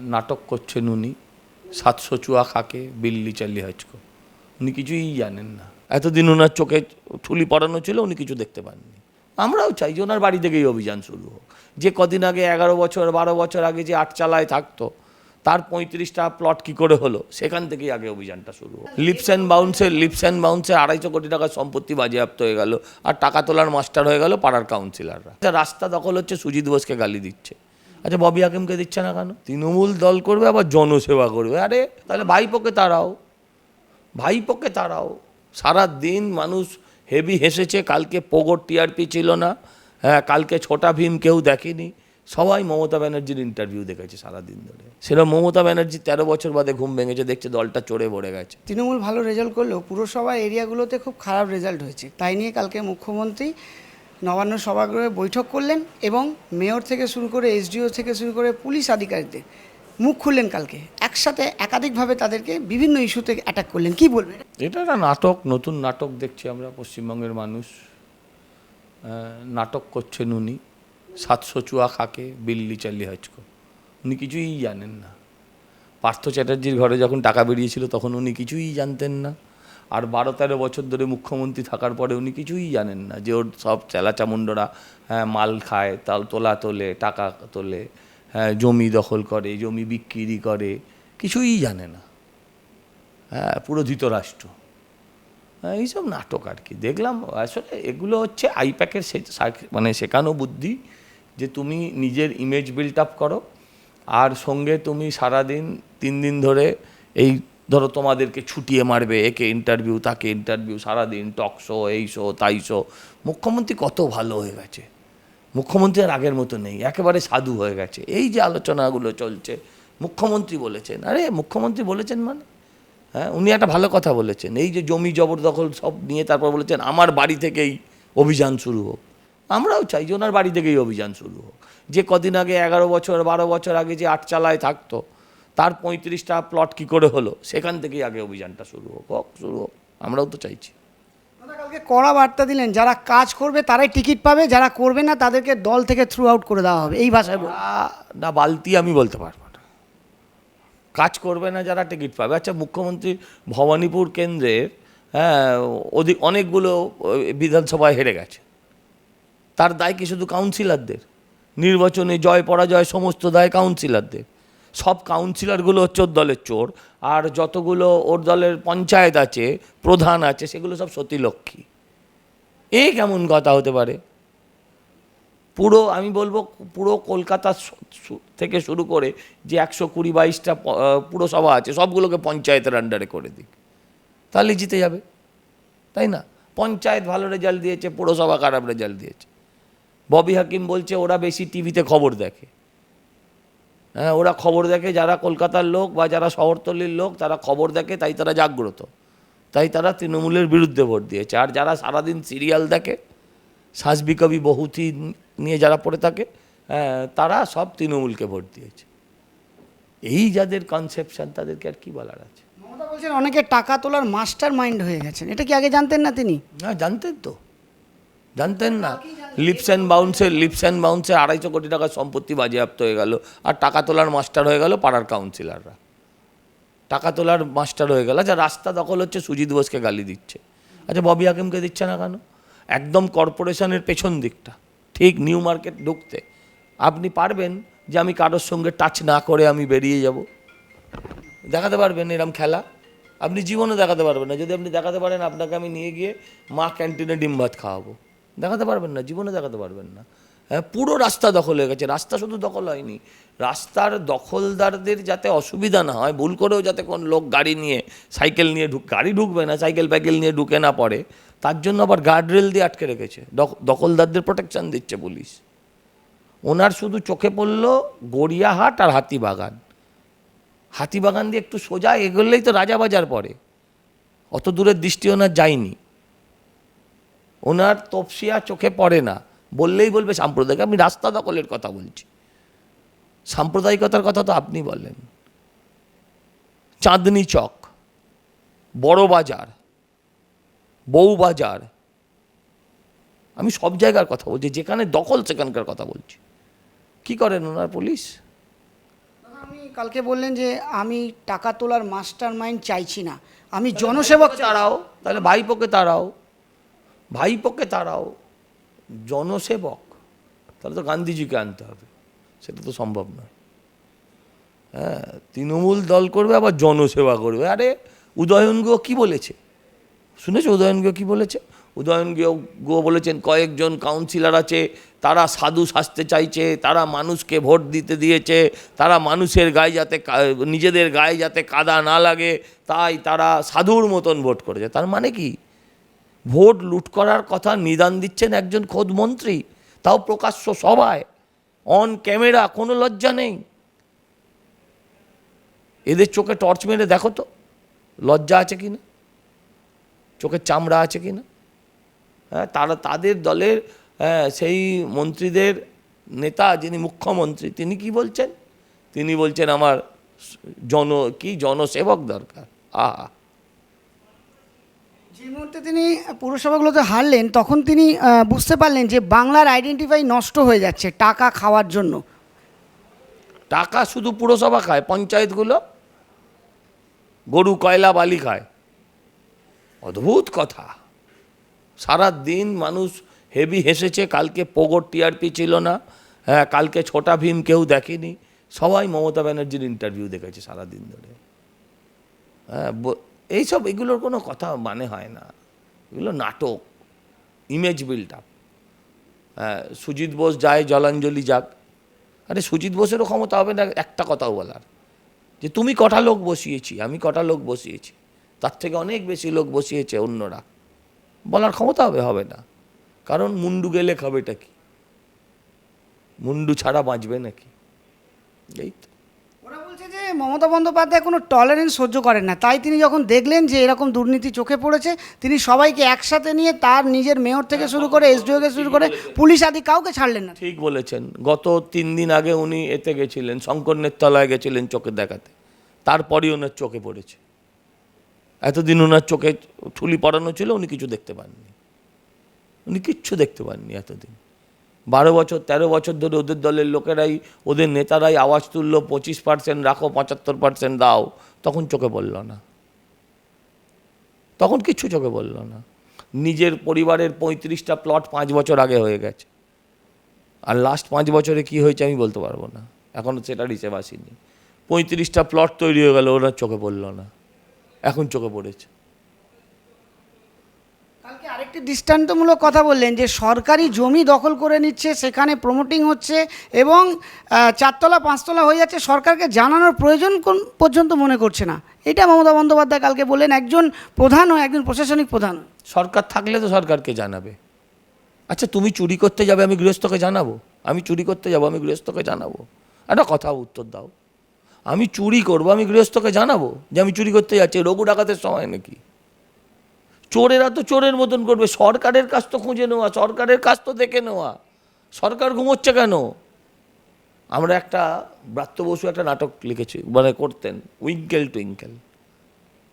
নাটক করছেন উনি, সাতশো চুয়া খাকে বিল্লি চাল্লি হজকো। উনি কিছুই জানেন না। এতদিন ওনার চোখে ঠুলি পড়ানো ছিল, উনি কিছু দেখতে পাননি। আমরাও চাই যে ওনার বাড়ি থেকেই অভিযান শুরু হোক। যে কদিন আগে এগারো বছর, বারো বছর আগে যে আটচালায় থাকতো, তার পঁয়ত্রিশটা প্লট কি করে হলো, সেখান থেকেই আগে অভিযানটা শুরু হোক। লিপস অ্যান্ড বাউন্সে লিপস অ্যান্ড বাউন্সে আড়াইশো কোটি টাকার সম্পত্তি বাজেয়াপ্ত হয়ে গেল, আর টাকা তোলার মাস্টার হয়ে গেল পাড়ার কাউন্সিলররা রাস্তা দখল হচ্ছে, সুজিত বোসকে গালি দিচ্ছে। আচ্ছা ববি হাকিমকে দিচ্ছে না কেন? তৃণমূল দল করবে, আবার জনসেবা করবে। আরে, তাহলে ভাইপোকে তারাও ভাইপোকে তারাও সারা দিন মানুষ হেভি হেসেছে, কালকে পোগোর টিআরপি ছিল না। হ্যাঁ কালকে ছোটা ভীম কেউ দেখেনি। সবাই মমতা ব্যানার্জির ইন্টারভিউ দেখেছে সারাদিন ধরে। সেটা মমতা ব্যানার্জি তেরো বছর বাদে ঘুম ভেঙেছে, দেখছে দলটা চড়ে ভরে গেছে। তৃণমূল ভালো রেজাল্ট করলেও পুরসভা এরিয়াগুলোতে খুব খারাপ রেজাল্ট হয়েছে। তাই নিয়ে কালকে মুখ্যমন্ত্রী নবান্ন সভাগৃহে বৈঠক করলেন এবং মেয়র থেকে শুরু করে এসডিও থেকে শুরু করে পুলিশ আধিকারিকদের মুখ খুললেন কালকে। একসাথে একাধিকভাবে তাদেরকে বিভিন্ন ইস্যুতে অ্যাটাক করলেন। কি বলবেন? এটা একটা নাটক, নতুন নাটক দেখছি আমরা, পশ্চিমবঙ্গের মানুষ। নাটক করছেন উনি। সাতশো চুয়া খাকে বিল্লি চাল্লি হজকো। উনি কিছুই জানেন না। পার্থ চ্যাটার্জির ঘরে যখন টাকা বেরিয়েছিল তখন উনি কিছুই জানতেন না। আর বারো তেরো বছর ধরে মুখ্যমন্ত্রী থাকার পরে উনি কিছুই জানেন না যে ওর সব চেলা চামুন্ডরা হ্যাঁ মাল খায় তাল তোলা তোলে টাকা তোলে হ্যাঁ জমি দখল করে জমি বিক্রি করে কিছুই জানে না। হ্যাঁ পুরো ধৃতরাষ্ট্র। হ্যাঁ, এইসব নাটক আর কি। দেখলাম আসলে এগুলো হচ্ছে আইপ্যাকের মানে শেখানো বুদ্ধি যে তুমি নিজের ইমেজ বিল্ড আপ করো আর সঙ্গে তুমি সারাদিন তিন দিন ধরে এই ধরো তোমাদেরকে ছুটিয়ে মারবে, একে ইন্টারভিউ তাকে ইন্টারভিউ সারাদিন টক শো এই শো তাই শো মুখ্যমন্ত্রী কত ভালো হয়ে গেছে। মুখ্যমন্ত্রী আর আগের মতো নেই, একেবারে সাধু হয়ে গেছে। এই যে আলোচনাগুলো চলছে, মুখ্যমন্ত্রী বলেছেন। আরে, মুখ্যমন্ত্রী বলেছেন মানে? হ্যাঁ উনি একটা ভালো কথা বলেছেন। এই যে জমি জবরদখল সব নিয়ে তারপর বলেছেন, আমার বাড়ি থেকেই অভিযান শুরু হোক। আমরাও চাই যে ওনার বাড়ি থেকেই অভিযান শুরু হোক। যে কদিন আগে, এগারো বছর, বারো বছর আগে যে আটচালায় থাকতো তার পঁয়ত্রিশটা প্লট কি করে হলো? সেখান থেকেই আগে অভিযানটা শুরু হোক হোক শুরু হোক। আমরাও তো চাইছি। কালকে কড়া বার্তা দিলেন যারা কাজ করবে তারাই টিকিট পাবে যারা করবে না তাদেরকে দল থেকে থ্রু আউট করে দেওয়া হবে এই ভাষায় না বালতি আমি বলতে পারব না। কাজ করবে না যারা টিকিট পাবে। আচ্ছা মুখ্যমন্ত্রী ভবানীপুর কেন্দ্রের হ্যাঁ অধিক অনেকগুলো বিধানসভায় হেরে গেছে। তার দায় কি শুধু কাউন্সিলরদের নির্বাচনে জয় পরাজয় সমস্ত দায় কাউন্সিলরদের সব কাউন্সিলরগুলো হচ্ছে ওর দলের চোর, আর যতগুলো ওর দলের পঞ্চায়েত আছে, প্রধান আছে, সেগুলো সব সতীলক্ষ্মী। এ কেমন কথা হতে পারে? পুরো, আমি বলব, পুরো কলকাতা থেকে শুরু করে যে একশো কুড়ি বাইশটা পুরসভা আছে, সবগুলোকে পঞ্চায়েতের আন্ডারে করে দিক। তাহলে জিতে যাবে। তাই না? পঞ্চায়েত ভালো রেজাল্ট দিয়েছে, পুরসভা খারাপ রেজাল্ট দিয়েছে। ববি হাকিম বলছে, ওরা বেশি টিভিতে খবর দেখে। ওরা খবর দেখে যারা কলকাতার লোক বা যারা শহরতলির লোক তারা খবর দেখে তাই তারা জাগ্রত। তাই তারা তৃণমূলের বিরুদ্ধে ভোট দিয়েছে। আর যারা সারাদিন সিরিয়াল দেখে সাজবি কবি বহুতি নিয়ে যারা পড়ে থাকে হ্যাঁ, তারা সব তৃণমূলকে ভোট দিয়েছে। এই যাদের কনসেপশন তাদেরকে আর কি বলার আছে? মমতা বলছেন অনেকে টাকা তোলার মাস্টার মাইন্ড হয়ে গেছেন। এটা কি আগে জানতেন না তিনি? না জানতেন তো। জানতেন না? লিপস অ্যান্ড বাউন্সে লিপস অ্যান্ড বাউন্সে আড়াইশো কোটি টাকার সম্পত্তি বাজেয়াপ্ত হয়ে গেল। আর টাকা তোলার মাস্টার হয়ে গেল পাড়ার কাউন্সিলাররা টাকা তোলার মাস্টার হয়ে গেল। আচ্ছা রাস্তা দখল হচ্ছে সুজিত বোসকে গালি দিচ্ছে। আচ্ছা ববি হাকিমকে দিচ্ছে না কেন? একদম কর্পোরেশনের পেছন দিকটা। ঠিক নিউ মার্কেট ঢুকতে। আপনি পারবেন যে আমি কারোর সঙ্গে টাচ না করে আমি বেরিয়ে যাব। দেখাতে পারবেন এরম খেলা? আপনি জীবনে দেখাতে পারবেন না। যদি আপনি দেখাতে পারেন আপনাকে আমি নিয়ে গিয়ে মা ক্যান্টিনে ডিম ভাত খাওয়াবো। দেখাতে পারবেন না, জীবনে দেখাতে পারবেন না। হ্যাঁ পুরো রাস্তা দখল হয়ে গেছে, রাস্তা শুধু দখল হয়নি। রাস্তার দখলদারদের যাতে অসুবিধা না হয়, ভুল করেও যাতে কোন লোক গাড়ি নিয়ে, সাইকেল নিয়ে ঢুক, গাড়ি ঢুকবে না, সাইকেল ফাইকেল নিয়ে ঢুকে না পড়ে, তার জন্য আবার গার্ডরেল দিয়ে আটকে রেখেছে। দখলদারদের প্রোটেকশন দিচ্ছে পুলিশ। ওনার শুধু চোখে পড়ল গড়িয়াহাট আর হাতিবাগান। হাতিবাগান দিয়ে একটু সোজা এগোলেই তো রাজাবাজার পড়ে। অত দূরের দৃষ্টি ওনার যায়নি। ওনার তপসিয়া চোখে পড়ে না। বললেই বলবে সাম্প্রদায়িক আমি রাস্তা দখলের কথা বলছি। সাম্প্রদায়িকতার কথা তো আপনি বললেন চাঁদনি চক বড় বাজার বউ বাজার আমি সব জায়গার কথা বলছি যেখানে দখল সেখানকার কথা বলছি। কি করেন ওনার পুলিশ? আমি কালকে বললেন যে আমি টাকা তোলার মাস্টার মাইন্ড চাইছি না। আমি জনসেবক। তারাও তাহলে ভাইপোকে তারাও ভাইপোকে তারাও জনসেবক, তাহলে তো গান্ধীজিকে আনতে হবে, সেটা তো সম্ভব নয়। হ্যাঁ তৃণমূল দল করবে, আবার জনসেবা করবে। আরে উদয়ন গুহ কী বলেছে? শুনেছো উদয়ন গুহ কী বলেছে? উদয়ন গুহ বলেছেন, কয়েকজন কাউন্সিলর আছে, তারা সাধু সাজতে চাইছে, তারা মানুষকে ভোট দিতে দিয়েছে, তারা মানুষের গায়ে যাতে নিজেদের গায়ে যাতে কাদা না লাগে, তাই তারা সাধুর মতন ভোট করেছে। তার মানে কি? ভোট লুট করার কথা নিদান দিচ্ছেন একজন খোদ মন্ত্রী তাও প্রকাশ্য সভায় অন ক্যামেরা কোনো লজ্জা নেই। এদের চোখে টর্চ মেরে দেখো তো লজ্জা আছে কি না? চোখের চামড়া আছে কি না? হ্যাঁ তারা তাদের দলের হ্যাঁ, সেই মন্ত্রীদের নেতা যিনি মুখ্যমন্ত্রী তিনি কি বলছেন? তিনি বলছেন আমার জন কি জনসেবক দরকার? আহা! যে মুহূর্তে তিনি পুরসভাগুলোতে হারলেন, তখন তিনি বুঝতে পারলেন যে বাংলার আইডেন্টিফাই নষ্ট হয়ে যাচ্ছে টাকা খাওয়ার জন্য। টাকা শুধু পুরসভা খায়, পঞ্চায়েতগুলো? গরু, কয়লা, বালি খায়। অদ্ভুত কথা। সারা দিন মানুষ হেভি হেসেছে, কালকে পোগোর টিআরপি ছিল না হ্যাঁ কালকে ছোটা ভীম কেউ দেখেনি। সবাই মমতা ব্যানার্জির ইন্টারভিউ দেখেছে সারাদিন ধরে। হ্যাঁ এইসব, এগুলোর কোনো কথা মানে হয় না। এগুলো নাটক image build up Sujit Bose যায়, জলাঞ্জলি যাক। আরে, সুজিত বোসেরও ক্ষমতা হবে না, একটা কথাও বলার। যে তুমি কটা লোক বসিয়েছি, আমি কটা লোক বসিয়েছি। তার থেকে অনেক বেশি লোক বসিয়েছে অন্যরা। বলার ক্ষমতা হবে হবে না। কারণ মুন্ডু গেলে খাবেটা কি? মুন্ডু ছাড়া বাঁচবে নাকি? এই তো। যে মমতা বন্দ্যোপাধ্যায় কোনো টলারেন্স সহ্য করেন না। তাই তিনি যখন দেখলেন যে এরকম দুর্নীতি চোখে পড়েছে তিনি সবাইকে একসাথে নিয়ে তার নিজের মেয়র থেকে শুরু করে এসডিওকে শুরু করে পুলিশ আদি কাউকে ছাড়লেন না। ঠিক বলেছেন। গত তিন দিন আগে উনি এতে গেছিলেন শঙ্করনের তলায় গেছিলেন চোখে দেখাতে। তারপরই ওনার চোখে পড়েছে। এতদিন ওনার চোখে ঠুলি পড়ানো ছিল উনি কিছু দেখতে পাননি। উনি কিচ্ছু দেখতে পাননি এতদিন। বারো বছর, তেরো বছর ধরে ওদের দলের লোকেরাই, ওদের নেতারাই আওয়াজ তুললো, পঁচিশ পার্সেন্ট রাখো, পঁচাত্তর পার্সেন্ট দাও। তখন চোখে পড়ল না। তখন কিচ্ছু চোখে পড়ল না। নিজের পরিবারের পঁয়ত্রিশটা প্লট পাঁচ বছর আগে হয়ে গেছে। আর লাস্ট পাঁচ বছরে কি হয়েছে আমি বলতে পারব না। এখনও সেটা হিসেব আসেনি। পঁয়ত্রিশটা প্লট তৈরি হয়ে গেল, ওরা চোখে পড়ল না। এখন চোখে পড়েছে। আরেকটি দৃষ্টান্তমূলক কথা বললেন যে সরকারি জমি দখল করে নিচ্ছে, সেখানে প্রমোটিং হচ্ছে এবং চারতলা, পাঁচতলা হয়ে যাচ্ছে। সরকারকে জানানোর প্রয়োজন কোন পর্যন্ত মনে করছে না। এটা মমতা বন্দ্যোপাধ্যায় কালকে বললেন, একজন প্রধান হয় একজন প্রশাসনিক প্রধান। সরকার থাকলে তো সরকারকে জানাবে। আচ্ছা তুমি চুরি করতে যাবে, আমি গৃহস্থকে জানাব? আমি চুরি করতে যাব, আমি গৃহস্থকে জানাব? একটা কথা উত্তর দাও। আমি চুরি করব, আমি গৃহস্থকে জানাব যে আমি চুরি করতে যাচ্ছি? রঘু ডাকাতের সময় নাকি? চোরেরা তো চোরের মতন করবে। সরকারের কাজ তো খুঁজে নেওয়া, সরকারের কাজ তো দেখে নেওয়া। সরকার ঘুমোচ্ছে কেন? আমরা একটা ব্রাত্য বসু একটা নাটক লিখেছি মানে করতেন, উইঙ্কেল টুইঙ্কেল।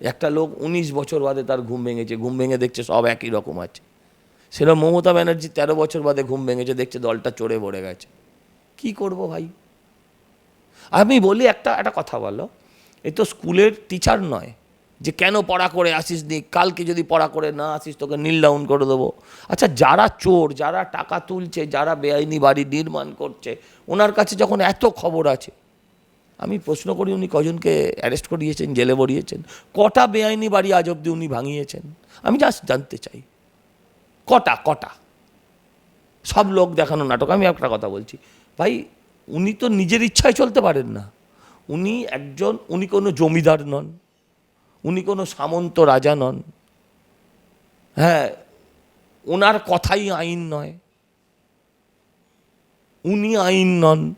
একটা লোক উনিশ বছর বাদে তার ঘুম ভেঙেছে, ঘুম ভেঙে দেখছে সব একই রকম আছে। সেরকম মমতা ব্যানার্জি তেরো বছর বাদে ঘুম ভেঙেছে, দেখছে দলটা চড়ে ভরে গেছে। কি করব ভাই? আমি বলি একটা একটা কথা বলো, এ তো স্কুলের টিচার নয় যে কেন পড়া করে আসিস নি কালকে যদি পড়া করে না আসিস, তোকে নীল ডাউন করে দেবো। আচ্ছা যারা চোর, যারা টাকা তুলছে, যারা বেআইনি বাড়ি নির্মাণ করছে, ওনার কাছে যখন এত খবর আছে, আমি প্রশ্ন করি উনি কজনকে অ্যারেস্ট করিয়েছেন, জেলে ভরিয়েছেন? কটা বেআইনি বাড়ি আজ অব্দি উনি ভাঙিয়েছেন? আমি জাস্ট জানতে চাই। কটা কটা? সব লোক দেখানো নাটক। আমি একটা কথা বলছি। ভাই, উনি তো নিজের ইচ্ছায় চলতে পারেন না। উনি একজন, উনি কোনো জমিদার নন। উনি কোনো সামন্ত রাজা নন। হ্যাঁ ওনার কথাই আইন নয়। উনি আইন নন।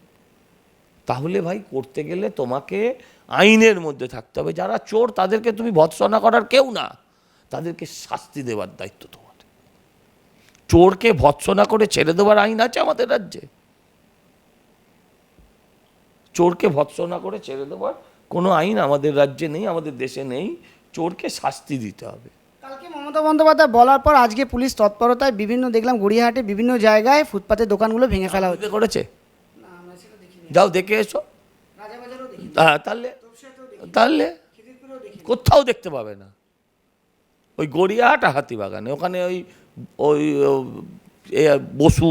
তাহলে ভাই করতে গেলে তোমাকে আইনের মধ্যে থাকতে হবে। যারা চোর, তাদেরকে তুমি ভৎসনা করার কেউ না। তাদেরকে শাস্তি দেওয়ার দায়িত্ব তোমার। চোরকে ভৎসনা করে ছেড়ে দেওয়ার আইন আছে আমাদের রাজ্যে। চোরকে ভৎসনা করে ছেড়ে দেওয়ার কোনো আইন আমাদের রাজ্যে নেই আমাদের দেশে নেই চোরকে শাস্তি দিতে হবে। কালকে মমতা বন্দ্যোপাধ্যায় বলার পর আজকে পুলিশ তৎপরতায় বিভিন্ন দেখলাম গড়িয়াহাটে বিভিন্ন জায়গায় ফুটপাতের দোকানগুলো ভেঙে ফেলা হচ্ছে। করেছে? যাও দেখে এসো। হ্যাঁ তাহলে? তাহলে? কোথাও দেখতে পাবে না। ওই গড়িয়াহাটা হাতিবাগানে ওখানে ওই ওই বসু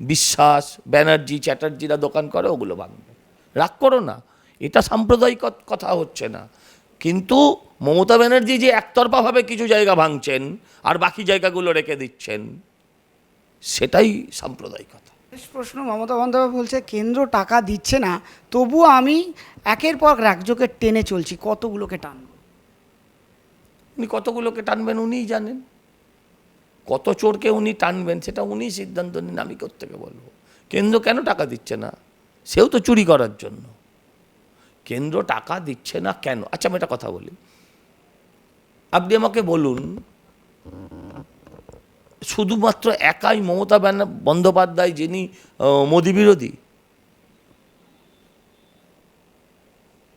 বিশ্বাস ব্যানার্জি চ্যাটার্জিরা দোকান করে ওগুলো ভাঙবে। রাগ করো না। এটা সাম্প্রদায়িক কথা হচ্ছে না। কিন্তু মমতা ব্যানার্জি যে একতরফাভাবে কিছু জায়গা ভাঙছেন আর বাকি জায়গাগুলো রেখে দিচ্ছেন সেটাই সাম্প্রদায়িকতা শেষ প্রশ্ন মমতা বন্দ্যোপাধ্যায় বলছে কেন্দ্র টাকা দিচ্ছে না তবুও আমি একের পর রাজ্যকে টেনে চলছি কতগুলোকে টানবো? উনি কতগুলোকে টানবেন উনিই জানেন। কত চোরকে উনি টানবেন সেটা উনিই সিদ্ধান্ত নিন আমি থেকে বলব। কেন্দ্র কেন টাকা দিচ্ছে না? সেও তো চুরি করার জন্য। কেন্দ্র টাকা দিচ্ছে না কেন? আচ্ছা আমি একটা কথা বলি। আপনি আমাকে বলুন, শুধুমাত্র একাই মমতা বন্দ্যোপাধ্যায় যিনি মোদী বিরোধী?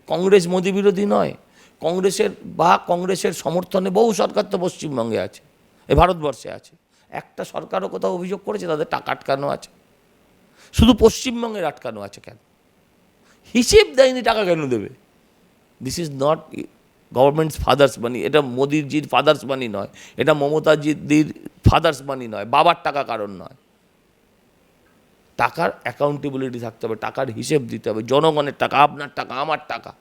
কংগ্রেস মোদী বিরোধী নয়। কংগ্রেসের বা কংগ্রেসের সমর্থনে বহু সরকার তো পশ্চিমবঙ্গে আছে এ ভারতবর্ষে আছে। একটা সরকারও কোথাও অভিযোগ করেছে, তাদের টাকা আটকানো আছে। শুধু পশ্চিমবঙ্গের আটকানো আছে কেন? হিসেব দেয়নি, টাকা কেন দেবে? This is not government's father's money এটা মোদিজির ফাদার্স মানি নয়, এটা মমতাজির ফাদার্স মানি নয়, বাবার টাকা কারণ নয়। টাকার অ্যাকাউন্টেবিলিটি থাকতে হবে, টাকার হিসেব দিতে হবে, জনগণের টাকা, আপনার টাকা, আমার টাকা।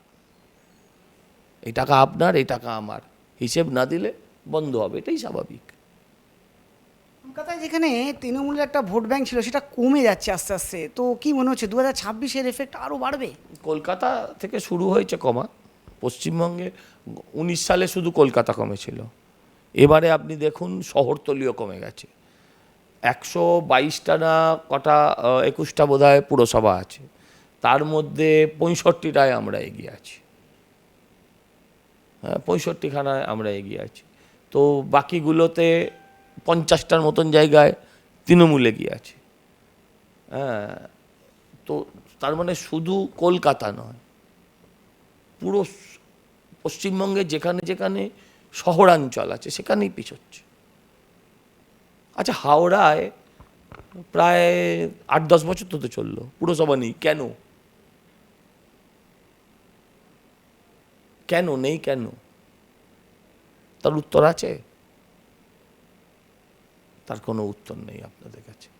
এই টাকা আপনার, এই টাকা আমার। হিসেব না দিলে বন্ধ হবে, এটাই স্বাভাবিক। কলকাতায় যেখানে তৃণমূলের একটা ভোট ব্যাংক ছিল, সেটা কমে যাচ্ছে আস্তে আস্তে। তো কি মনে হচ্ছে, দু হাজার ছাব্বিশের এফেক্ট আরও বাড়বে? কলকাতা থেকে শুরু হয়েছে কমা পশ্চিমবঙ্গে উনিশ সালে শুধু কলকাতা কমেছিল। এবারে আপনি দেখুন শহরতলীয় কমে গেছে। একশো বাইশটা না কটা একুশটা বোধ হয় পুরসভা আছে। তার মধ্যে পঁয়ষট্টিটায় আমরা এগিয়ে আছি। হ্যাঁ পঁয়ষট্টিখানায় আমরা এগিয়ে আছি। তো বাকিগুলোতে পঞ্চাশটার মতন জায়গায় তৃণমূলে গিয়ে আছে। হ্যাঁ তো তার মানে শুধু কলকাতা নয়, পুরো পশ্চিমবঙ্গে যেখানে যেখানে শহরাঞ্চল আছে সেখানেই পিছোচ্ছে। আচ্ছা হাওড়ায় প্রায় আট দশ বছর তো তো চলল, পুরসভা নেই, কেন? কেন নেই কেন? তার উত্তর আছে? তার কোনো উত্তর নেই আপনাদের কাছে।